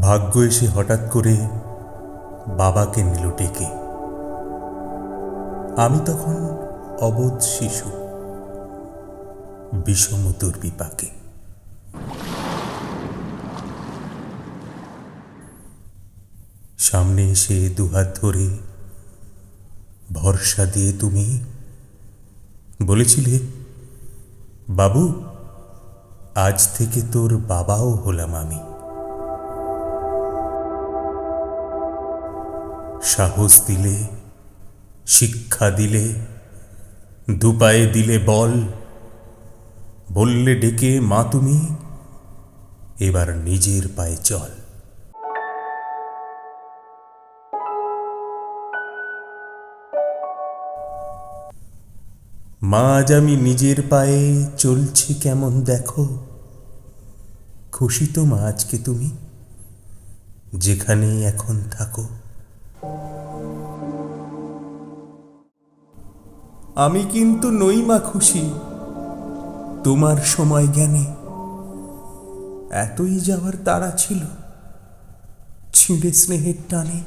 ভাগ্য এসে হঠাৎ করে বাবাকে নিল ডেকে। আমি তখন অবোধ শিশু, বিষম দুর্বিপাকে। সামনে এসে দুহাত ধরে ভরসা দিয়ে তুমি বলেছিলে, বাবু, আজ থেকে তোর বাবাও হলাম আমি। সাহস দিলে, শিক্ষা দিলে, দুপায়ে দিলে বল। বললে ডেকে, মা তুমি, এবার নিজের পায়ে চল। মা, আজ আমি নিজের পায়ে চলছি কেমন দেখো? খুশি তো মা আজকে তুমি, যেখানেই এখন থাকো। আমি কিন্তু নই মা খুশি, তোমার সময় জ্ঞানে। এতই যাওয়ার তাড়া ছিল, ছিঁড়ে স্নেহের টানে।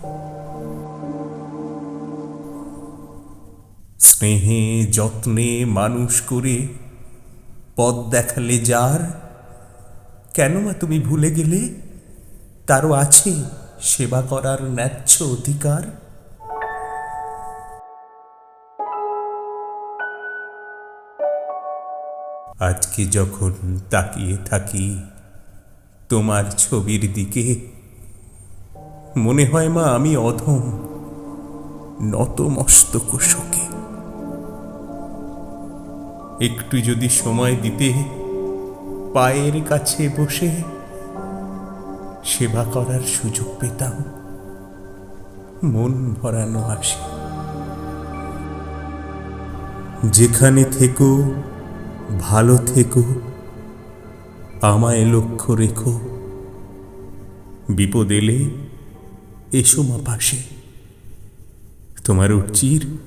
স্নেহে, যত্নে, মানুষ করে পথ দেখালে যার। কেন মা তুমি ভুলে গেলে তারও আছে সেবা করার ন্যায্য অধিকার? আজকে যখন তাকিয়ে থাকি, তোমার ছবির দিকে, মনে হয় মা আমি অধম নত মস্তক শোকে। একটু যদি সময় দিতে পায়ের কাছে বসে সেবা করার সুযোগ পেতাম। মন ভরানো আসে। যেখানে থেকো, ভালো থেকো, আমায় লক্ষ্য রেখো। বিপদ এলে এসো মা পাশে। তোমার উচির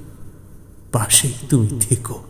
পাশে তুমি থেকো।